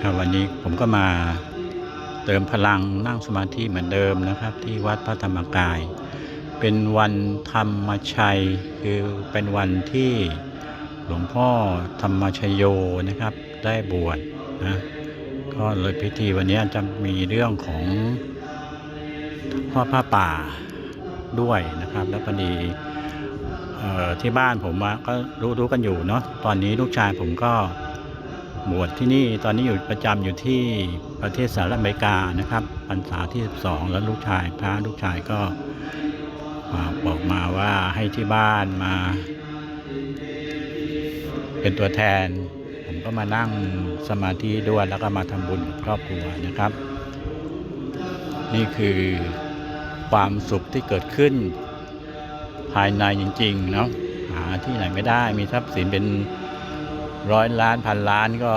ครับวันนี้ผมก็มาเติมพลังนั่งสมาธิเหมือนเดิมนะครับ ที่วัดพระธรรมกาย เป็นวันธรรมชัย คือเป็นวันที่หลวงพ่อธรรมชโยนะครับ ได้บวชนะก็เลยพิธีวันนี้จะมีเรื่องของพ่อผ้าป่าด้วยนะครับ แล้วพอดี ที่บ้านผมก็รู้รู้กันอยู่เนาะตอนนี้ลูกชายผมก็บวชที่นี่ตอนนี้อยู่ประจำอยู่ที่ประเทศสหรัฐอเมริกานะครับพรรษาที่12แล้วลูกชายพระลูกชายก็บอกมาว่าให้ที่บ้านมา เป็นตัวแทน ผมก็มานั่งสมาธิด้วยแล้วก็มาทำบุญกับครอบครัวนะครับ นี่คือความสุขที่เกิดขึ้น ภายในจริงๆเนาะหาที่ไหนไม่ได้มีทรัพย์สินเป็นร้อยล้านพันล้านก็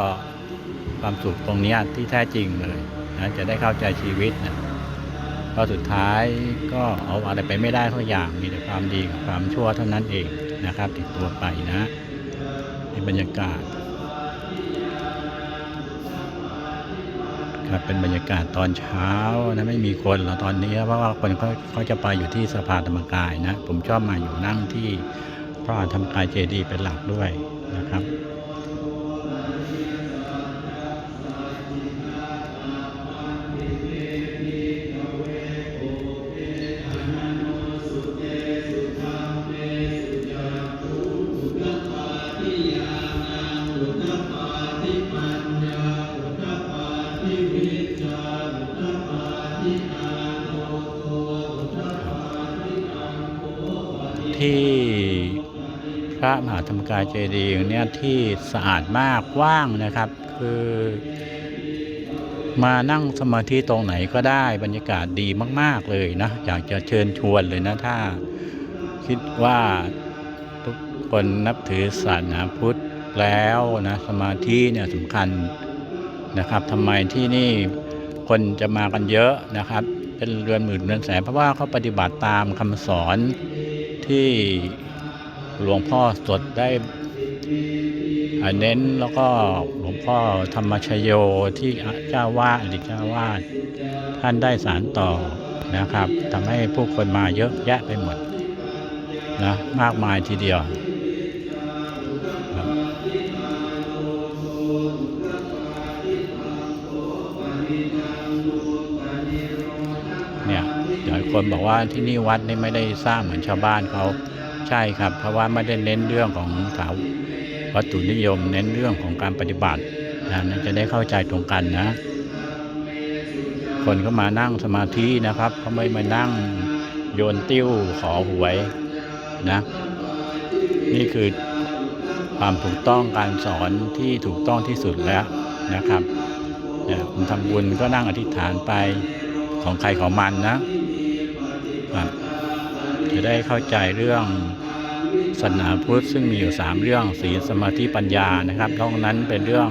ความสุขตรงนี้ที่แท้จริงเลยนะจะได้เข้าใจชีวิตนะก็สุดท้ายก็เอาอะไรไปไม่ได้ทุกอย่างมีแต่ความดีกับความชั่วเท่านั้นเองนะครับ ติดตัวไปนะในบรรยากาศ ครับเป็นบรรยากาศตอนเช้านะไม่มีคนแล้วตอนนี้เพราะว่าคนเขาเขาจะไปอยู่ที่สภาธรรมกายนะ ผมชอบมาอยู่นั่งที่พระธรรมกายเจดีย์เป็นหลักด้วยนะครับ ที่พระมหาธรรมกายเจดีย์เนี่ยที่สะอาดมากกว้างนะครับ คือมานั่งสมาธิตรงไหนก็ได้บรรยากาศดีมาก ๆ เลยนะ อยากจะเชิญชวนเลยนะ ถ้าคิดว่าทุกคนนับถือศาสนาพุทธแล้วนะ สมาธิเนี่ยสำคัญ นะครับทำไมที่นี่คนจะมากันเยอะนะครับ เป็นเรือนหมื่นเรือนแสนเพราะว่าเขาปฏิบัติตามคำสอนที่หลวงพ่อสดได้เน้นแล้วก็หลวงพ่อธรรมชโยที่เจ้าวาดอดีตเจ้าวาดท่านได้สารต่อนะครับทำให้ผู้คนมาเยอะแยะไปหมดนะมากมายทีเดียว คนบอกว่าที่นี่วัดนี่ไม่ได้สร้างเหมือนชาวบ้านเขาใช่ครับ เพราะว่าไม่ได้เน้นเรื่องของเสาวัตถุนิยมเน้นเรื่องของการปฏิบัตินะนั่นจะได้เข้าใจตรงกันนะ คนก็มานั่งสมาธินะครับเขาไม่มานั่งโยนติ้วขอหวยนะ นี่คือความถูกต้องการสอนที่ถูกต้องที่สุดแล้วนะครับเนี่ยคุณทำบุญก็นั่งอธิษฐานไปของใครของมันนะ จะได้เข้าใจเรื่องศาสนาพุทธซึ่งมีอยู่ 3 เรื่องศีลสมาธิปัญญานะครับนอกนั้นเป็นเรื่อง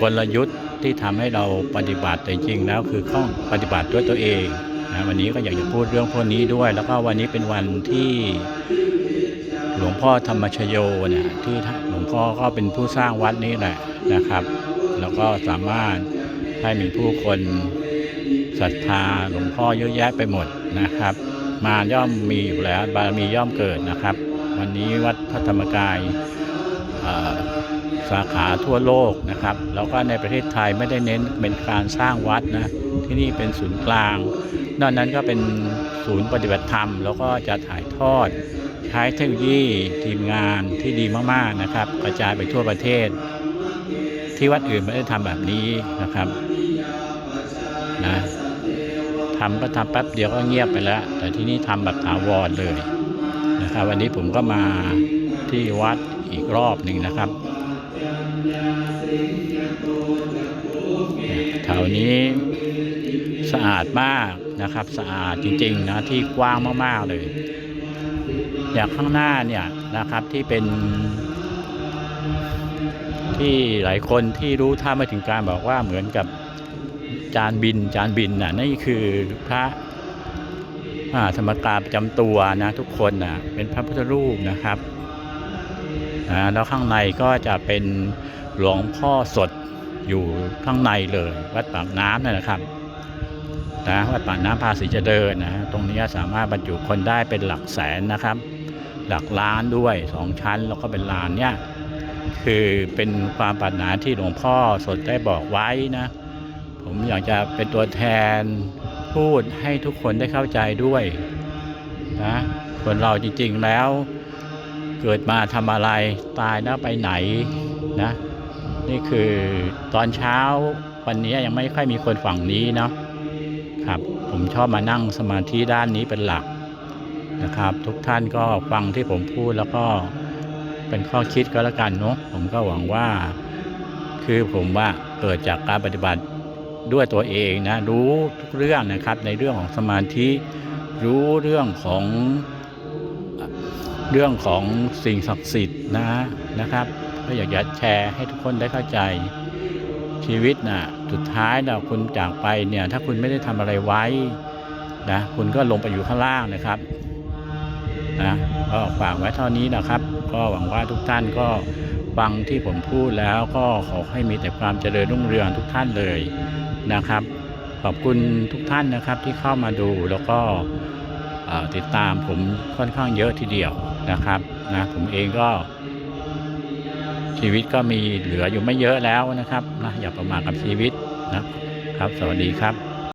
กลยุทธ์ที่ทำให้เราปฏิบัติแต่จริงแล้วคือต้องปฏิบัติด้วยตัวเองนะวันนี้ก็อยากจะพูดเรื่องพวกนี้ด้วย แล้วก็วันนี้เป็นวันที่หลวงพ่อธรรมชโยเนี่ยที่หลวงพ่อก็เป็นผู้สร้างวัดนี้แหละนะครับ แล้วก็สามารถให้มีผู้คน ศรัทธาหลวงพ่อเยอะแยะไปหมดนะครับ มาย่อมมีอยู่แล้วบารมีย่อมเกิดนะครับ วันนี้วัดพระธรรมกายสาขาทั่วโลกนะครับ แล้วก็ในประเทศไทยไม่ได้เน้นเป็นการสร้างวัดนะที่นี่เป็นศูนย์กลาง นอกนั้นก็เป็นศูนย์ปฏิบัติธรรม แล้วก็จะถ่ายทอดใช้เทคโนโลยีทีมงานที่ดีมากๆนะครับ กระจายไปทั่วประเทศ ที่วัดอื่นไม่ได้ทำแบบนี้นะครับนะ ทำก็ทำแป๊บเดียวก็เงียบไปแล้ว แต่ที่นี่ทำแบบถาวรเลยนะครับวันนี้ผมก็มาที่วัดอีกรอบหนึ่งนะครับแถวนี้สะอาดมากนะครับ สะอาดจริงๆนะที่กว้างมากๆเลยอย่างข้างหน้าเนี่ยนะครับที่เป็น ที่หลายคนที่รู้ท่าไม่ถึงการบอกว่าเหมือนกับ จานบินจานบินน่ะนี่คือพระอ่าสมกาประจำตัวนะทุกคนนะเป็นพระพุทธรูปนะครับนะแล้วข้างในก็จะเป็นหลวงพ่อสดอยู่ข้างในเลย วัดปากน้ำนั่นนะครับนะวัดปากน้ำภาษีเจริญนะตรงนี้สามารถบรรจุคนได้เป็นหลักแสนนะครับ หลักล้านด้วยสองชั้นแล้วก็เป็นลานเนี่ยคือเป็นความปรารถนาที่หลวงพ่อสดได้บอกไว้นะ ผมอยากจะเป็นตัวแทนพูดให้ทุกคนได้เข้าใจด้วยนะคนเราจริงๆแล้ว เกิดมาทำอะไรตายแล้วไปไหนนะนี่คือตอนเช้าวันนี้ยังไม่ค่อยมีคนฝั่งนี้เนาะครับผมชอบมานั่งสมาธิด้านนี้เป็นหลักนะครับ ทุกท่านก็ฟังที่ผมพูดแล้วก็เป็นข้อคิดก็แล้วกันเนาะผมก็หวังว่า คือผมว่าเกิดจากการปฏิบัติ ด้วยตัวเองนะรู้ทุกเรื่องนะครับในเรื่องของสมาธิ รู้เรื่องของเรื่องของสิ่งศักดิ์สิทธิ์นะนะครับ ก็อยากจะแชร์ให้ทุกคนได้เข้าใจชีวิตนะสุดท้ายนะคุณจากไปเนี่ยถ้าคุณไม่ได้ทำอะไรไว้นะคุณก็ลงไปอยู่ข้างล่างนะครับนะก็ฝากไว้เท่านี้นะครับ ก็หวังว่าทุกท่านก็ฟังที่ผมพูดแล้วก็ขอให้มีแต่ความเจริญรุ่งเรืองทุกท่านเลย นะครับ ขอบคุณทุกท่านนะครับที่เข้ามาดูแล้วก็ติดตามผมค่อนข้างเยอะทีเดียวนะครับนะผมเองก็ชีวิตก็มีเหลืออยู่ไม่เยอะแล้วนะครับนะอย่าประมาทกับชีวิตนะครับ สวัสดีครับ